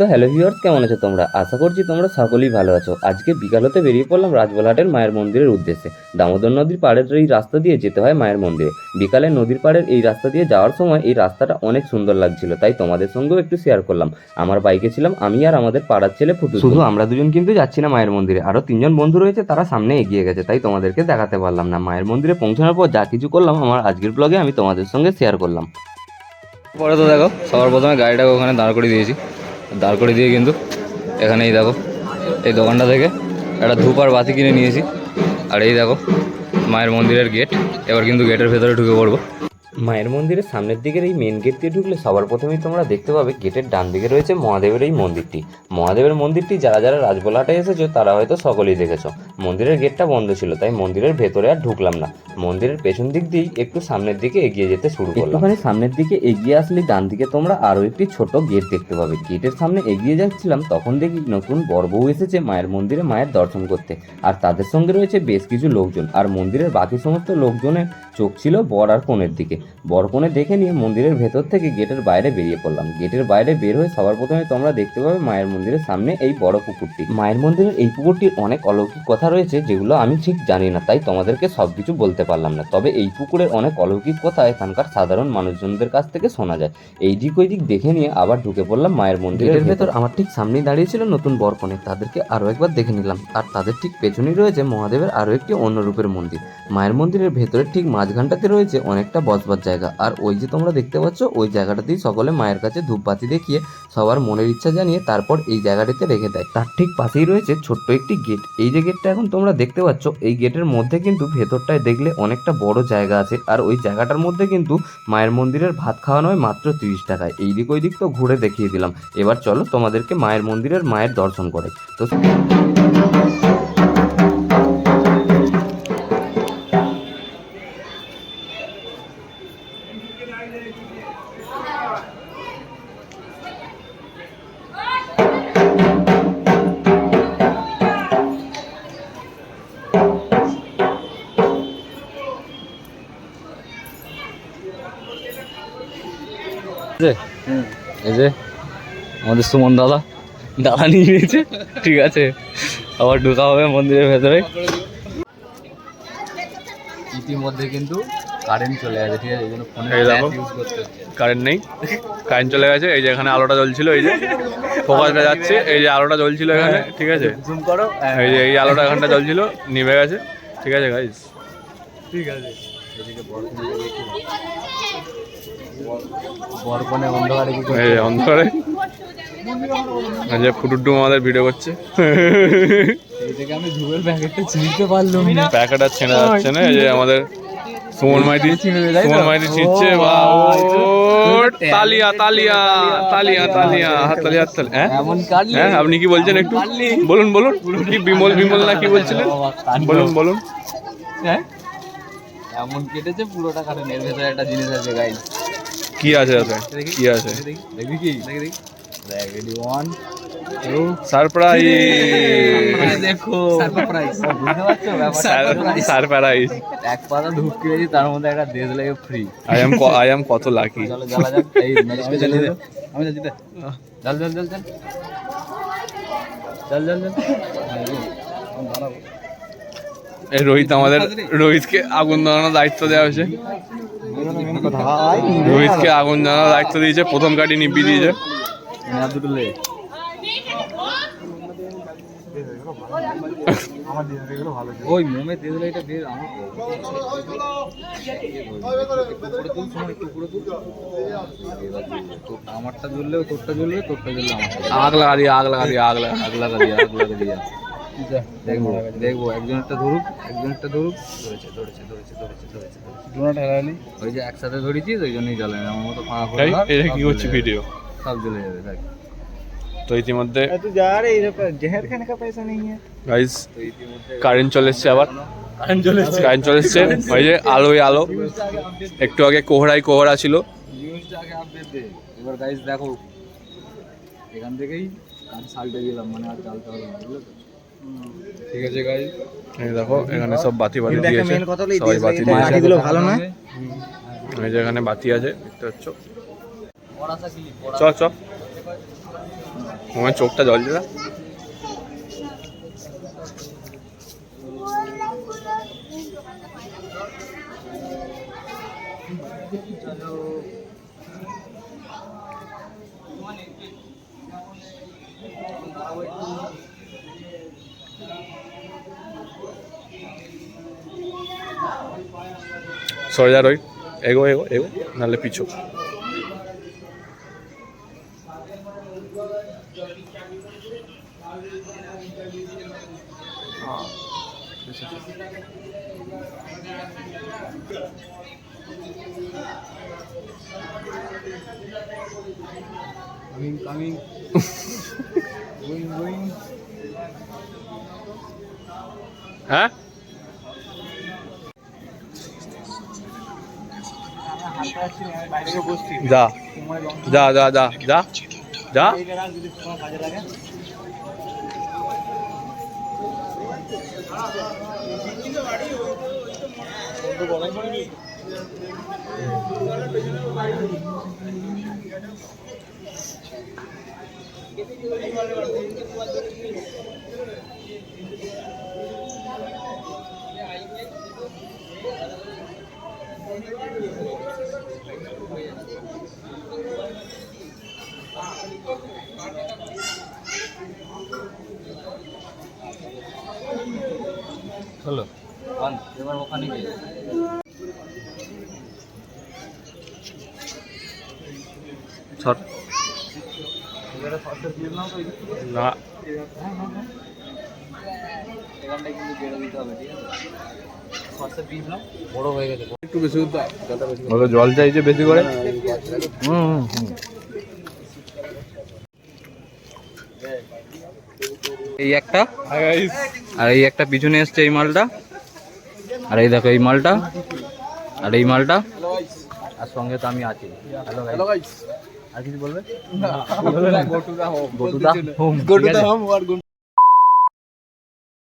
তো hello viewers কেমন আছো তোমরা? আশা করছি তোমরা সকলেই ভালো আছো। আজকে বিকাল হতে বেরিয়ে পড়লাম রাজবলহাটের মায়ের মন্দিরের উদ্দেশ্যে। দামোদর নদীর পাড়ের এই রাস্তা দিয়ে যেতে হয় মায়ের মন্দিরে। বিকালে নদীর পাড়ের এই রাস্তা দিয়ে যাওয়ার সময় এই রাস্তাটা অনেক সুন্দর লাগছিল তাই তোমাদের সঙ্গেও একটু শেয়ার করলাম। আমার বাইকে ছিলাম আমি আর আমাদের পাড়ার ছেলে ফুটু শুধু আমরা দুজন কিন্তু যাচ্ছি না মায়ের মন্দিরে আরও তিনজন বন্ধু রয়েছে তারা সামনে এগিয়ে গেছে তাই তোমাদেরকে দেখাতে পারলাম না। মায়ের মন্দিরে পৌঁছানোর পর যা কিছু করলাম আমার আজকের ব্লগে আমি তোমাদের সঙ্গে শেয়ার করলাম। পরে তো দেখো সবার প্রথমে গাড়িটাকে ওখানে দাঁড় করে দিয়েছি। দাঁড় করে দিয়ে কিন্তু এখানেই দেখো, এই দোকানটা থেকে একটা ধূপ আর বাতি কিনে নিয়েছি। আর এই দেখো, মায়ের মন্দিরের গেট, এবার কিন্তু গেটের ভেতরে ঢুকে পড়ব। মায়ের মন্দিরের সামনের দিকের এই মেন গেট দিয়ে ঢুকলে সবার প্রথমেই তোমরা দেখতে পাবে গেটের ডান দিকে রয়েছে মহাদেবের এই মন্দিরটি। মহাদেবের মন্দিরটি যারা যারা রাজবলাটে এসেছ, তারা হয়তো সকলেই দেখেছ। মন্দিরের গেটটা বন্ধ ছিল, তাই মন্দিরের ভেতরে আর ঢুকলাম না। মন্দিরের পেছন দিক দিয়েই একটু সামনের দিকে এগিয়ে যেতে শুরু করলাম। একটুখানি সামনের দিকে এগিয়ে আসলে ডান দিকে তোমরা আরও একটি ছোট গেট দেখতে পাবে। গেটের সামনে এগিয়ে যাচ্ছিলাম, তখন দেখি নতুন বড় বউ এসেছে মায়ের মন্দিরে মায়ের দর্শন করতে। আর তাদের সঙ্গে রয়েছে বেশ কিছু লোকজন। আর মন্দিরের বাকি সমস্ত লোকজনের চোখ ছিল বর আর কনের দিকে। বর কনে দেখে নিয়ে মন্দিরের ভেতর থেকে গেটের বাইরে বেরিয়ে পড়লাম। গেটের বাইরে বের হয়ে সবার প্রথমে তোমরা দেখতে পাবে মায়ের মন্দিরের সামনে এই বড় পুকুরটি। মায়ের মন্দিরের এই পুকুরটির অনেক অলৌকিক কথা রয়েছে যেগুলো আমি ঠিক জানি না তাই তোমাদেরকে সবকিছু বলতে পারলাম না। তবে এই পুকুরের অনেক অলৌকিক কথা এখানকার সাধারণ মানুষজনদের কাছ থেকে শোনা যায়। এই দিক ওই দিক দেখে নিয়ে আবার ঢুকে পড়লাম মায়ের মন্দিরের ভেতর আমার ঠিক সামনেই দাঁড়িয়েছিল নতুন বরকনে তাদেরকে আরও একবার দেখে নিলাম। আর তাদের ঠিক পেছনেই রয়েছে মহাদেবের আরও একটি অন্য রূপের মন্দির। মায়ের মন্দিরের ভেতরের ঠিক মাঝখানটাতে রয়েছে অনেকটা বসবার জায়গা। আর ওই যে তোমরা দেখতে পাচ্ছ, ওই জায়গাটাতেই সকলে মায়ের কাছে ধূপবাতি দেখিয়ে সবার মনের ইচ্ছা জানিয়ে তারপর এই জায়গাটিতে রেখে দেয়। তার ঠিক পাশেই রয়েছে ছোট্ট একটি গেট। এই যে গেটটা এখন তোমরা দেখতে পাচ্ছ, এই গেটের মধ্যে কিন্তু ভেতরটায় দেখলে অনেকটা বড় জায়গা আছে। আর ওই জায়গাটার মধ্যে কিন্তু মায়ের মন্দিরের ভাত খাওয়ানো হয় মাত্র তিরিশ টাকায়। এই দিক ওই দিক তো ঘুরে দেখিয়ে দিলাম। এবার চলো তোমাদেরকে মায়ের মন্দিরের মায়ের দর্শন করে। তো এই যে আমাদের সুমন দাদা। দাদা নিয়ে নিয়েছে। ঠিক আছে। আবার ঢোকা হবে মন্দিরের ভেতরে। ইতিমধ্যে কিন্তু কারেন্ট চলে গেছে ঠিক আছে? এই জন্য ফোনে ইউজ করতে হচ্ছে। কারেন্ট নেই। কারেন্ট চলে গেছে। এই যে এখানে আলোটা জ্বলছিল এই যে। ফোকাসটা যাচ্ছে এই যে আলোটা জ্বলছিল এখানে ঠিক আছে? জুম করো এই যে এই আলোটা এখানটা জ্বলছিল নিভে গেছে। ঠিক আছে গাইস ঠিক আছে। এদিকে বরকনে অন্ধকারে যে আমাদের ভিডিও করছে। এই থেকে আমি ধুবের প্যাকেটটা চিনতে প্যাকেট আর ছেঁড়া যাচ্ছে না যে আমাদের সুমন মাইতি। চিনবে, তাই সুমন মাইতি ছিটছে ও, বা ও তো। তালিয়া তালিয়া তালিয়া তালিয়া হাত তালি হ্যাঁ? হ্যাঁ আপনি কি বলছেন একটু? বলুন বলুন কি বিমল বিমল না কি বলছিলেন? বলুন বলুন। হ্যাঁ? এমন কেটেছে পুরোটা কাটে। এর ভেতরে একটা জিনিস আছে গাইস কি আছে আছে? কি আছে? দেখবি কি? দেখি দেখি। রেডি ওয়ান টু সারপ্রাইজ দেখো। সারপ্রাইজ বুঝতে পারছ? ব্যাপারটা সারপ্রাইজ এক পাতা ধূপ কিনেছি তার মধ্যে একটা দেশ লাগে free I am I am কত লাকি চলো জ্বালা যাক এই দে। আমি দে। রোহিত আমাদের রোহিতকে আগুন জ্বালানোর দায়িত্ব দেওয়া হয়েছে। রোহিতকে আগুন জ্বালানোর দায়িত্ব দিয়েছে প্রথম নিবি দিয়েছে। ওই মোমে দিয়ে দিলে এটা আমার আমারটা জ্বললেও তোরটা জ্বলবে তোরটা জ্বললে আমারটা আগ লাগা দিয়ে আগ লাগা দিয়ে আগ লাগা আগ লাগা দিয়ে আগ লাগা দিয়ে দেখব একজনেরটা ধরুক একজনেরটা ধরুক। ধরেছে ওই যে একসাথে ওই জন্যই আমার মতো কি হচ্ছে ভিডিও সব জ্বলে যাবে দেখ। তো ইতিমধ্যে কারেন্ট চলে আবার। কারেন্ট চলে ওই যে আলোয় আলো একটু আগে কোহরাই কোহরা ছিল। এবার দেখো। এখান থেকেই সালটে গেলাম মানে আর হলো ঠিক আছে গাইস এই দেখো এখানে সব বাতি বাতি দিয়েছে। সবাই বাতি দিয়েছে। বাকিগুলো ভালো নয়। এই যে এখানে বাতি আছে দেখতে পাচ্ছ? চ চ আমার চোখটা Solidaroid. Ego, ego, ego. Dale picho. Coming, coming. going. Huh? যা যা যা যা যা যা। চলো এবার ওখানে গিয়ে। ছট না। এখানটায় কিন্তু বেড়ে দিতে হবে ঠিক আছে? বড় হয়ে গেছে। জল চাইছে বেশি করে? হুম হুম এই একটা? আর এই একটা পিছনে এসছে এই মালটা। আর এই দেখো এই মালটা। আর এই মালটা। আর সঙ্গে তো আমি আছি। হ্যালো গাইস আর কিছু বলবে? Go to the home go to the home